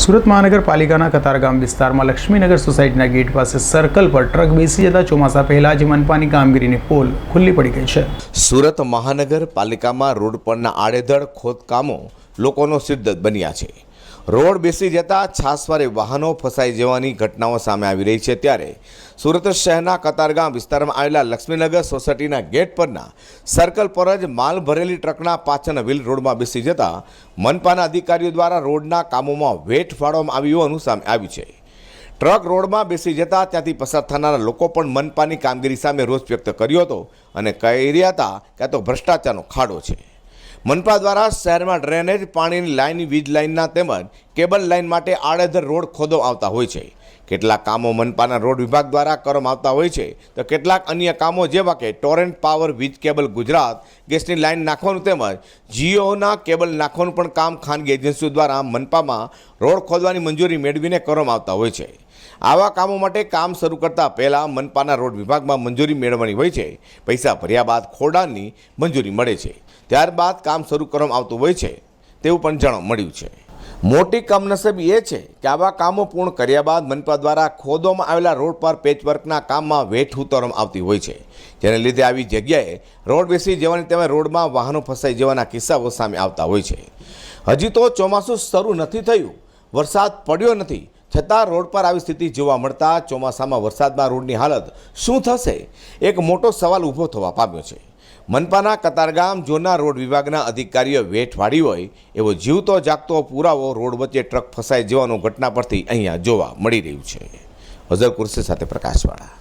સુરત મહાનગરપાલિકાના કતારગામ વિસ્તારમાં લક્ષ્મીનગર સોસાયટીના ગેટ પાસે સર્કલ પર ટ્રક બેસી જતા ચોમાસા પહેલા જ મનપાની કામગીરીની પોલ ખુલ્લી પડી ગઈ છે. સુરત મહાનગરપાલિકામાં રોડ પરના આડેધડ ખોદકામો લોકોનો સિદ્ધત બન્યા છે. રોડ બેસી જતા છાસવારે વાહનો ફસાઈ જવાની ઘટનાઓ સામે આવી રહી છે ત્યારે સુરત શહેરના કતારગામ વિસ્તારમાં આવેલા લક્ષ્મીનગર સોસાયટીના ગેટ પરના સર્કલ પર જ માલ ભરેલી ટ્રકના પાછળના વ્હીલ રોડમાં બેસી જતા મનપાના અધિકારીઓ દ્વારા રોડના કામોમાં વેઠ ફાળવામાં આવ્યું હોવાનું સામે આવ્યું છે. ટ્રક રોડમાં બેસી જતા ત્યાંથી પસાર થનારા લોકો પણ મનપાની કામગીરી સામે રોષ વ્યક્ત કર્યો હતો અને કહી રહ્યા હતા કે આ તો ભ્રષ્ટાચારનો ખાડો છે. મનપા દ્વારા શહેરમાં ડ્રેનેજ પાણીની લાઇન વીજ લાઇનના તેમજ કેબલ લાઇન માટે આડેધડ રોડ ખોદો આવતા હોય છે. કેટલાક કામો મનપાના રોડ વિભાગ દ્વારા કરવામાં આવતા હોય છે. તો કેટલાક અન્ય કામો જેવા કે ટોરેન્ટ પાવર, વીજ કેબલ, ગુજરાત ગેસની લાઇન નાખવાનું તેમજ જીઓના કેબલ નાખવાનું પણ કામ ખાનગી એજન્સીઓ દ્વારા મનપામાં રોડ ખોદવાની મંજૂરી મેળવીને કરવામાં આવતા હોય છે. આવા કામો માટે કામ શરૂ કરતા પહેલાં મનપાના રોડ વિભાગમાં મંજૂરી મેળવવાની હોય છે. પૈસા ભર્યા બાદ ખોડાની મંજૂરી મળે છે. ત્યારબાદ કામ શરૂ કરવામાં આવતું હોય છે. તેવું પણ જાણવા મળ્યું છે. મોટી કમનસીબી એ છે કે આવા કામો પૂર્ણ કર્યા બાદ મનપા દ્વારા ખોદવામાં આવેલા રોડ પર પેચવર્કના કામમાં વેઠ ઉતારવામાં આવતી હોય છે. જેને લીધે આવી જગ્યાએ રોડ બેસી જવાની તેમજ રોડમાં વાહનો ફસાઈ જવાના કિસ્સાઓ સામે આવતા હોય છે. હજી તો ચોમાસું શરૂ નથી થયું. વરસાદ પડ્યો નથી. છતાં રોડ પર આવી સ્થિતિ જોવા મળતા ચોમાસામાં વરસાદમાં રોડની હાલત શું થશે? એક મોટો સવાલ ઊભો થવા પામ્યો છે. મનપાના કતારગામ ઝોનના રોડ વિભાગના અધિકારીઓ વેઠ વાળી હોય એવો જીવતો જાગતો પુરાવો રોડ વચ્ચે ટ્રક ફસાઈ જવાનો ઘટના પરથી અહીંયા જોવા મળી રહ્યું છે. હઝર કુર્સી સાથે પ્રકાશવાળા.